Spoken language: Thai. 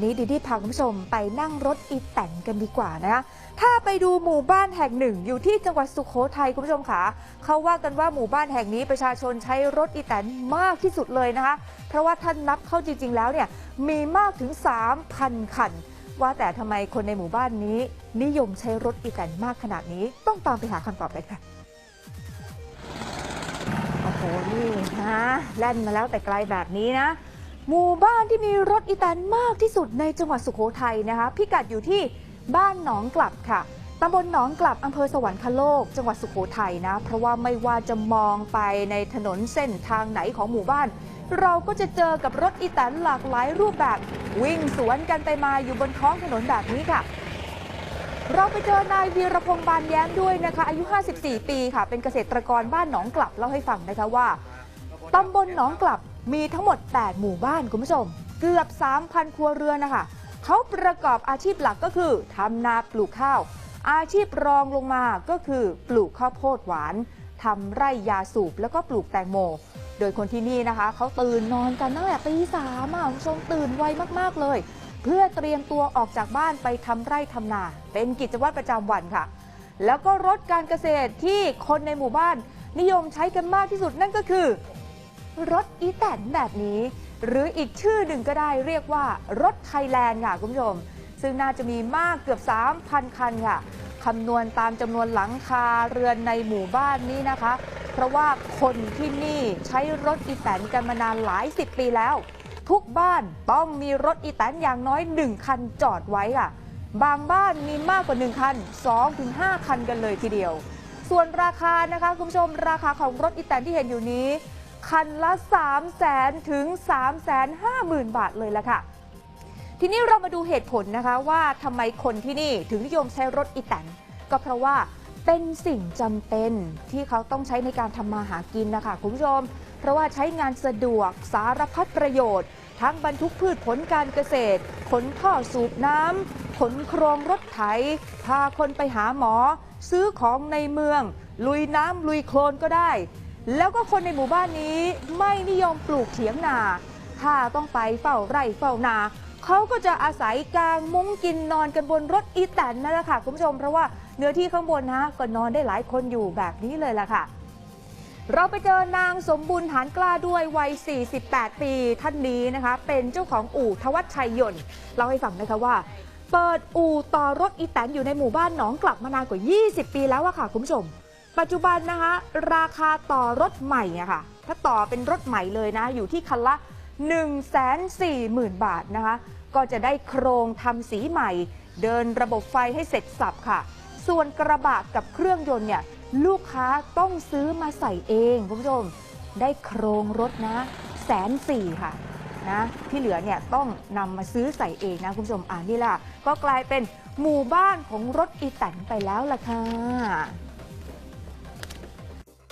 นี้ดีดีพาคุณผู้ชมไปนั่งรถอีแตนกันดีกว่านะคะถ้าไปดูหมู่บ้านแห่งหนึ่ง อยู่ที่จังหวัดสุขโขทัยคุณผู้ชมค่ะเขาว่ากันว่าหมู่บ้านแห่งนี้ประชาชนใช้รถอีแตนมากที่สุดเลยนะคะ เพราะว่าท่านนับเข้าจริง ๆ แล้วเนี่ยมีมากถึง 3,000 คัน ว่าแต่ทำไมคนในหมู่บ้านนี้ นิยมใช้รถอีแตนมากขนาดนี้ ต้องตามไปหาคำตอบเลยค่ะโอ้โหนี่นะแล่นมาแล้วแต่ไกลแบบนี้นะ หมู่บ้านที่มีรถอีแตนมากที่สุดในจังหวัดสุโขทัยนะคะ พิกัดอยู่ที่บ้านหนองกลับค่ะตำบลหนองกลับอำเภอสวรรคโลก จังหวัดสุโขทัยนะ เพราะว่าไม่ว่าจะมองไปในถนนเส้นทางไหนของหมู่บ้าน เราก็จะเจอกับรถอีแตนหลากหลายรูปแบบ วิ่งสวนกันไปมาอยู่บนท้องถนนแบบนี้ค่ะ เราไปเจอนายวีรพงษ์บานแย้มด้วยนะคะ อายุ 54 ปีค่ะ เป็นเกษตรกรบ้านหนองกลับเล่าให้ฟังนะคะว่าตำบลหนองกลับ มีทั้งหมด 8 หมู่บ้านคุณผู้ชม เกือบ 3,000 ครัวเรือนนะคะเขาประกอบอาชีพหลักก็คือทำนาปลูกข้าว อาชีพรองลงมาก็คือปลูกข้าวโพดหวานทำไร่ยาสูบแล้วก็ปลูกแตงโม โดยคนที่นี่นะคะ เขาตื่นนอนกันตั้งแต่ตีสามอะคุณผู้ชมตื่นไวมากๆเลย เพื่อเตรียมตัวออกจากบ้านไปทำไร่ทำนา เป็นกิจวัตรประจำวันค่ะ แล้วก็รถการเกษตรที่คนในหมู่บ้านนิยมใช้กันมากที่สุดนั่นก็คือ รถอีแตนแบบนี้ หรืออีกชื่อหนึ่งก็ได้เรียกว่ารถไทยแลนด์ค่ะคุณผู้ชม ซึ่งน่าจะมีมากเกือบ 3,000 คันค่ะคำนวณตามจำนวนหลังคาเรือนในหมู่บ้านนี้นะคะ เพราะว่าคนที่นี่ใช้รถอีแตนกันมานานหลายสิบปีแล้ว ทุกบ้านต้องมีรถอีแตนอย่างน้อย 1 คันจอดไว้ค่ะ บางบ้านมีมากกว่า 1 คัน 2-5 คันกันเลยทีเดียว ส่วนราคานะคะคุณผู้ชมราคาของรถอีแตนที่เห็นอยู่นี้ คันละ 3 0 0แสนถึง 3 5 0 0 0 0 บาทเลยละค่ะ ทีนี้เรามาดูเหตุผลนะคะว่าทำไมคนที่นี่ถึงนิยมใช้รถอีแตนก็เพราะว่าเป็นสิ่งจำเป็นที่เขาต้องใช้ในการทำมาหากินนะคะคุณผู้ชม เพราะว่าใช้งานสะดวกสารพัดประโยชน์ ทั้งบรรทุกพืชผลการเกษตร ขนท่อสูบน้ำขนโครงรถไถ พาคนไปหาหมอ ซื้อของในเมือง ลุยน้ำลุยโคลนก็ได้ แล้วก็คนในหมู่บ้านนี้ไม่นิยมปลูกเถียงนา ถ้าต้องไปเฝ้าไร่เฝ้านา เขาก็จะอาศัยกางมุ้งกินนอนกันบนรถอีแตนนั่นแหละค่ะคุณผู้ชมเพราะว่าเนื้อที่ข้างบนนะก็นอนได้หลายคนอยู่แบบนี้เลยล่ะค่ะเราไปเจอนางสมบุญฐานกล้าด้วยวัย 48 ปีท่านนี้นะคะ เป็นเจ้าของอู่ทวัชชัยยนต์เล่าให้ฟังนะคะว่า เปิดอู่ต่อรถอีแตนอยู่ในหมู่บ้านหนองกลับมานานกว่า 20 ปีแล้วอะค่ะคุณผู้ชม ปัจจุบันนะคะ ราคาต่อรถใหม่อะค่ะ ถ้าต่อเป็นรถใหม่เลยนะ อยู่ที่คันละ 140,000 บาทนะคะ ก็จะได้โครงทำสีใหม่ เดินระบบไฟให้เสร็จสับค่ะ ส่วนกระบะกับเครื่องยนต์เนี่ยลูกค้าต้องซื้อมาใส่เองคุณผู้ชม ได้โครงรถนะแสนสี่ค่ะนะที่เหลือเนี่ยต้องนำมาซื้อใส่เองนะคุณผู้ชมอ่านี่ล่ะ ก็กลายเป็นหมู่บ้านของรถอีแตนไปแล้วล่ะค่ะ